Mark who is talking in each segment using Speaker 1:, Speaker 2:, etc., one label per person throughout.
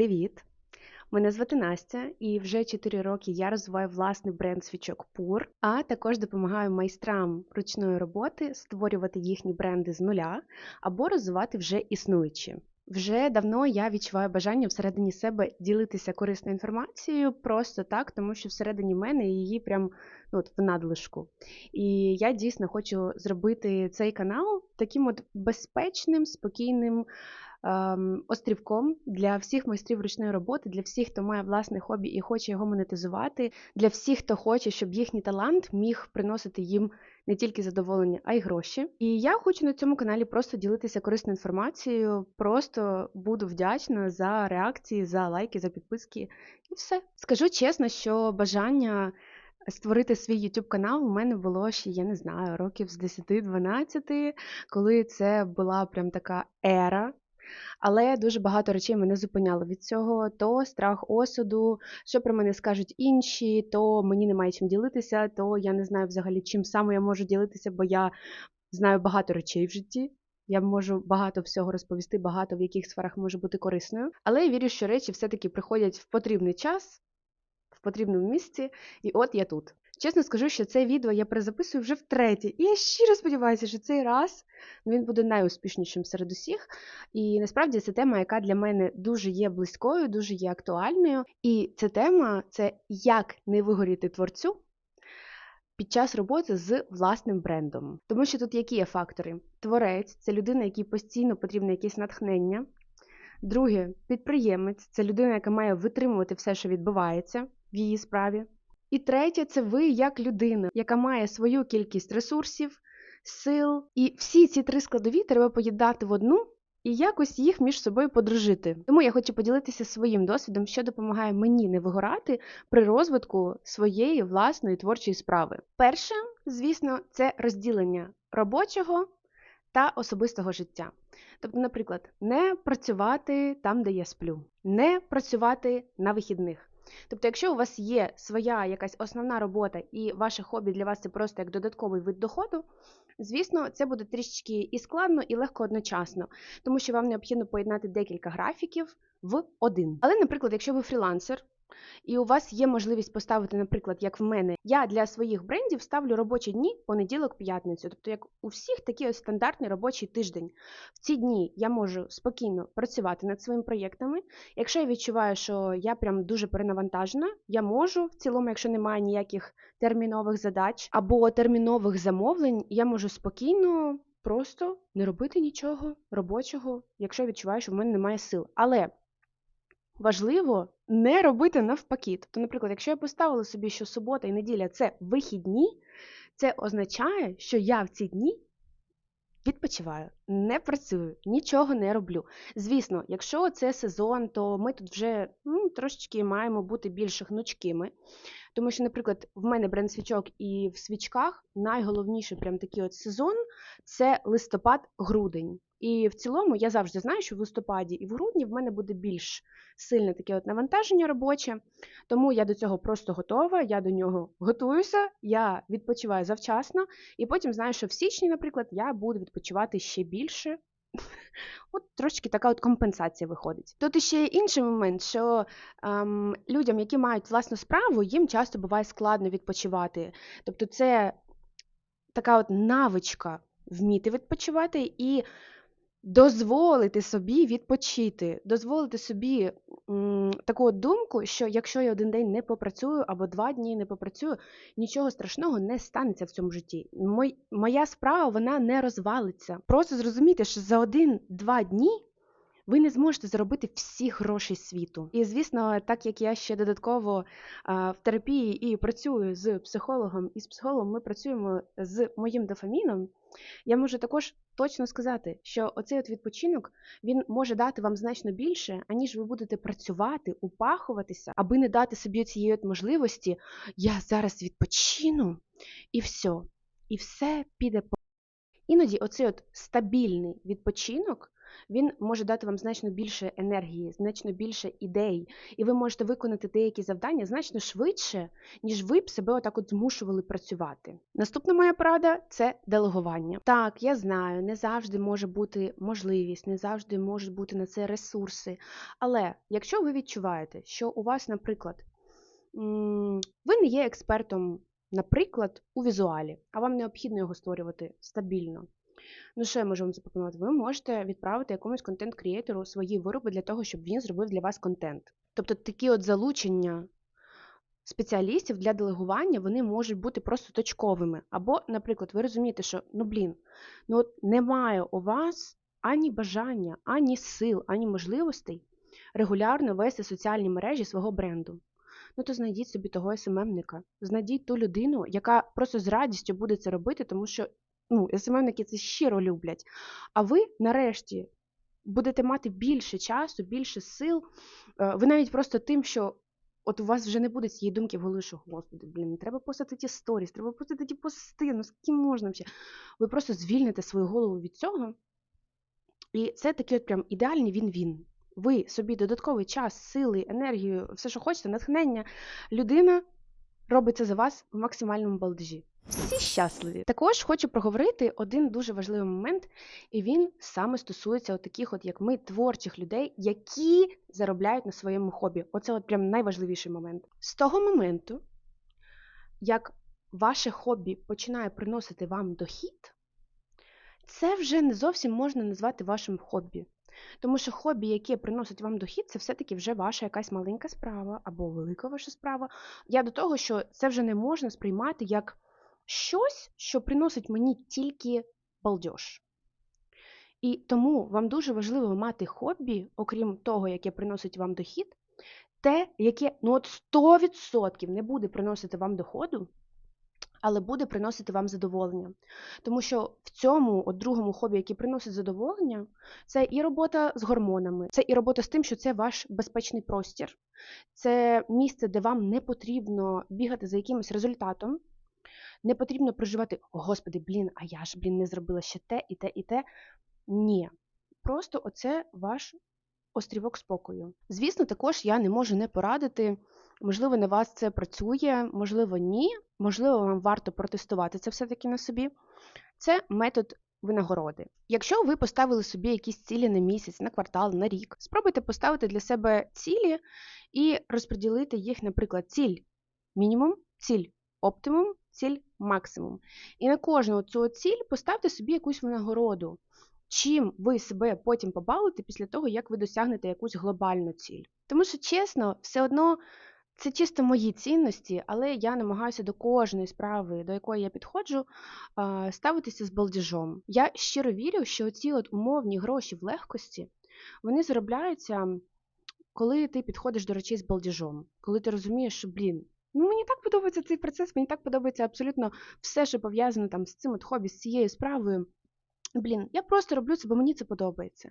Speaker 1: Привіт! Мене звати Настя, і вже 4 роки я розвиваю власний бренд свічок Пур, а також допомагаю майстрам ручної роботи створювати їхні бренди з нуля або розвивати вже існуючі. Вже давно я відчуваю бажання всередині себе ділитися корисною інформацією просто так, тому що всередині мене її прям ну, от, в надлишку. І я дійсно хочу зробити цей канал таким от безпечним, спокійним острівком для всіх майстрів ручної роботи, для всіх, хто має власне хобі і хоче його монетизувати, для всіх, хто хоче, щоб їхній талант міг приносити їм не тільки задоволення, а й гроші. І я хочу на цьому каналі просто ділитися корисною інформацією. Просто буду вдячна за реакції, за лайки, за підписки і все. Скажу чесно, що бажання. Створити свій YouTube канал у мене було ще, я не знаю, років з 10-12, коли це була прям така ера але дуже багато речей мене зупиняло від цього: то страх осуду, що про мене скажуть інші, то мені немає чим ділитися, то я не знаю взагалі, чим саме я можу ділитися, бо я знаю багато речей в житті. Я можу багато всього розповісти, багато в яких сферах може бути корисною. Але я вірю, що речі все-таки приходять в потрібний час, в потрібному місці, і от я тут. Чесно скажу, що це відео я перезаписую вже втретє. І я щиро сподіваюся, що цей раз він буде найуспішнішим серед усіх. І насправді це тема, яка для мене дуже є близькою, дуже є актуальною. І ця тема це як не вигоріти творцю. Під час роботи з власним брендом. Тому що тут які є фактори? Творець це людина, якій постійно потрібне якесь натхнення. Друге, підприємець це людина, яка має витримувати все, що відбувається в її справі. І третє це ви як людина, яка має свою кількість ресурсів, сил. І всі ці три складові треба поєднати в одну і якось їх між собою подружити. Тому я хочу поділитися своїм досвідом, що допомагає мені не вигорати при розвитку своєї власної творчої справи. Перше, звісно, це розділення робочого та особистого життя. Тобто, наприклад, не працювати там, де я сплю, не працювати на вихідних. Тобто, якщо у вас є своя якась основна робота і ваше хобі для вас це просто як додатковий вид доходу, звісно, це буде трішечки і складно, і легко одночасно, тому що вам необхідно поєднати декілька графіків в один. Але, наприклад, якщо ви фрілансер, і у вас є можливість поставити, наприклад, як в мене, я для своїх брендів ставлю робочі дні понеділок-п'ятницю. Тобто, як у всіх такий ось стандартний робочий тиждень. В ці дні я можу спокійно працювати над своїми проєктами. Якщо я відчуваю, що я прям дуже перенавантажена, я можу в цілому, якщо немає ніяких термінових задач або термінових замовлень, я можу спокійно. Просто не робити нічого робочого, якщо відчуваю, що в мене немає сил. Але важливо не робити навпаки. Тобто, наприклад, якщо я поставила собі, що субота і неділя це вихідні, це означає, що я в ці дні відпочиваю, не працюю, нічого не роблю. Звісно, якщо це сезон, то ми тут вже ну, трошечки маємо бути більш гнучкими. Тому що, наприклад, в мене бренд свічок і в свічках найголовніший прям такий от сезон це листопад-грудень. І в цілому я завжди знаю, що в листопаді і в грудні в мене буде більш сильне таке от навантаження робоче, тому я до цього просто готова, я до нього готуюся, я відпочиваю завчасно, і потім знаю, що в січні, наприклад, я буду відпочивати ще більше. От трошки така от компенсація виходить. Тут ще є інший момент, що ем, людям, які мають власну справу, їм часто буває складно відпочивати. Тобто, це така от навичка вміти відпочивати і дозволити собі відпочити, дозволити собі м, таку думку, що якщо я один день не попрацюю або два дні не попрацюю, нічого страшного не станеться в цьому житті. Мой, моя справа вона не розвалиться. Просто зрозуміти, що за один-два дні. Ви не зможете заробити всі гроші світу. І звісно, так як я ще додатково в терапії і працюю з психологом, і з психологом ми працюємо з моїм дофаміном, я можу також точно сказати, що оцей от відпочинок він може дати вам значно більше, аніж ви будете працювати, упахуватися, аби не дати собі цієї от можливості. Я зараз відпочину і все. І все піде по. Іноді оцей от стабільний відпочинок він може дати вам значно більше енергії, значно більше ідей, і ви можете виконати деякі завдання значно швидше, ніж ви б себе отак от змушували працювати. Наступна моя порада це делегування. Так, я знаю, не завжди може бути можливість, не завжди можуть бути на це ресурси. Але якщо ви відчуваєте, що у вас, наприклад, ви не є експертом, наприклад, у візуалі, а вам необхідно його створювати стабільно. Ну, що я можу вам запропонувати? Ви можете відправити якомусь контент-крієтору свої вироби для того, щоб він зробив для вас контент. Тобто такі от залучення спеціалістів для делегування вони можуть бути просто точковими. Або, наприклад, ви розумієте, що ну блін, ну от немає у вас ані бажання, ані сил, ані можливостей регулярно вести соціальні мережі свого бренду. Ну то знайдіть собі того СММника, знайдіть ту людину, яка просто з радістю буде це робити, тому що ну, СММники це щиро люблять. А ви нарешті будете мати більше часу, більше сил. Е, Ви навіть просто тим, що от у вас вже не буде цієї думки в голові, що господи, блін, треба постати ті сторіс, треба постати ті пости, ну з ким можна взагалі. Ви просто звільните свою голову від цього. І це такий от прям ідеальний він-він. Ви собі додатковий час, сили, енергію, все, що хочете, натхнення. Людина робить це за вас в максимальному балдежі. Всі щасливі. Також хочу проговорити один дуже важливий момент, і він саме стосується таких, от як ми, творчих людей, які заробляють на своєму хобі. Оце от прям найважливіший момент. З того моменту, як ваше хобі починає приносити вам дохід, це вже не зовсім можна назвати вашим хобі. Тому що хобі, яке приносить вам дохід, це все-таки вже ваша якась маленька справа або велика ваша справа. Я до того, що це вже не можна сприймати як щось, що приносить мені тільки балдеж. І тому вам дуже важливо мати хобі, окрім того, яке приносить вам дохід, те, яке ну от 100% не буде приносити вам доходу, але буде приносити вам задоволення. Тому що в цьому от другому хобі, який приносить задоволення, це і робота з гормонами, це і робота з тим, що це ваш безпечний простір, це місце, де вам не потрібно бігати за якимось результатом, не потрібно проживати, господи, блін, а я ж, блін, не зробила ще те, і те, і те. Ні. Просто оце ваш острівок спокою. Звісно, також я не можу не порадити. Можливо, на вас це працює, можливо, ні. Можливо, вам варто протестувати це все-таки на собі. Це метод винагороди. Якщо ви поставили собі якісь цілі на місяць, на квартал, на рік, спробуйте поставити для себе цілі і розподілити їх, наприклад, ціль мінімум, ціль оптимум, ціль максимум. І на кожну цю ціль поставте собі якусь винагороду. Чим ви себе потім побалите після того, як ви досягнете якусь глобальну ціль. Тому що, чесно, все одно це чисто мої цінності, але я намагаюся до кожної справи, до якої я підходжу, ставитися з балдежом. Я щиро вірю, що ці от умовні гроші в легкості вони заробляються, коли ти підходиш до речей з балдежом, коли ти розумієш, що, блін, ну мені так подобається цей процес, мені так подобається абсолютно все, що пов'язано там з цим от хобі, з цією справою. Блін, я просто роблю це, бо мені це подобається.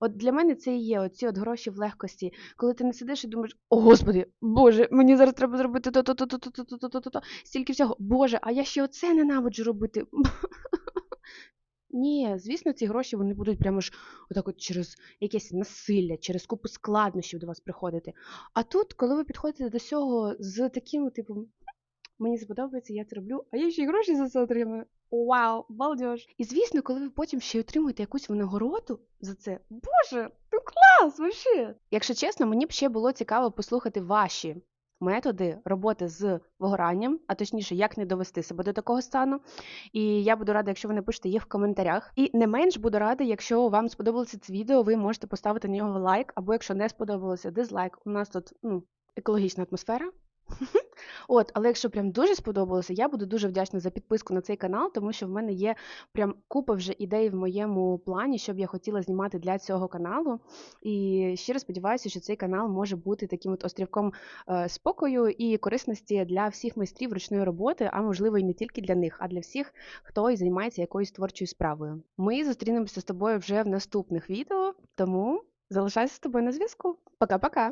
Speaker 1: От для мене це і є оці от гроші в легкості, коли ти не сидиш і думаєш, о господи, Боже, мені зараз треба зробити то-то-то-то-то-то-то-то-то, стільки всього. Боже, а я ще оце ненавиджу робити. Ні, звісно, ці гроші вони будуть прямо ж отак от через якесь насилля, через купу складнощів до вас приходити. А тут, коли ви підходите до цього з таким, типу, мені сподобається, я це роблю, а я ще й гроші за це отримую. Вау, балдеж! І звісно, коли ви потім ще й отримуєте якусь винагороду за це, боже, ну клас, вообще! Якщо чесно, мені б ще було цікаво послухати ваші методи роботи з вигоранням, а точніше, як не довести себе до такого стану. І я буду рада, якщо ви напишете їх в коментарях. І не менш буду рада, якщо вам сподобалося це відео, ви можете поставити на нього лайк, або якщо не сподобалося, дизлайк. У нас тут ну, екологічна атмосфера. От, але якщо прям дуже сподобалося, я буду дуже вдячна за підписку на цей канал, тому що в мене є прям купа вже ідей в моєму плані, що б я хотіла знімати для цього каналу. І щиро сподіваюся, що цей канал може бути таким от острівком е, спокою і корисності для всіх майстрів ручної роботи, а можливо і не тільки для них, а для всіх, хто і займається якоюсь творчою справою. Ми зустрінемося з тобою вже в наступних відео, тому залишайся з тобою на зв'язку. Пока-пока!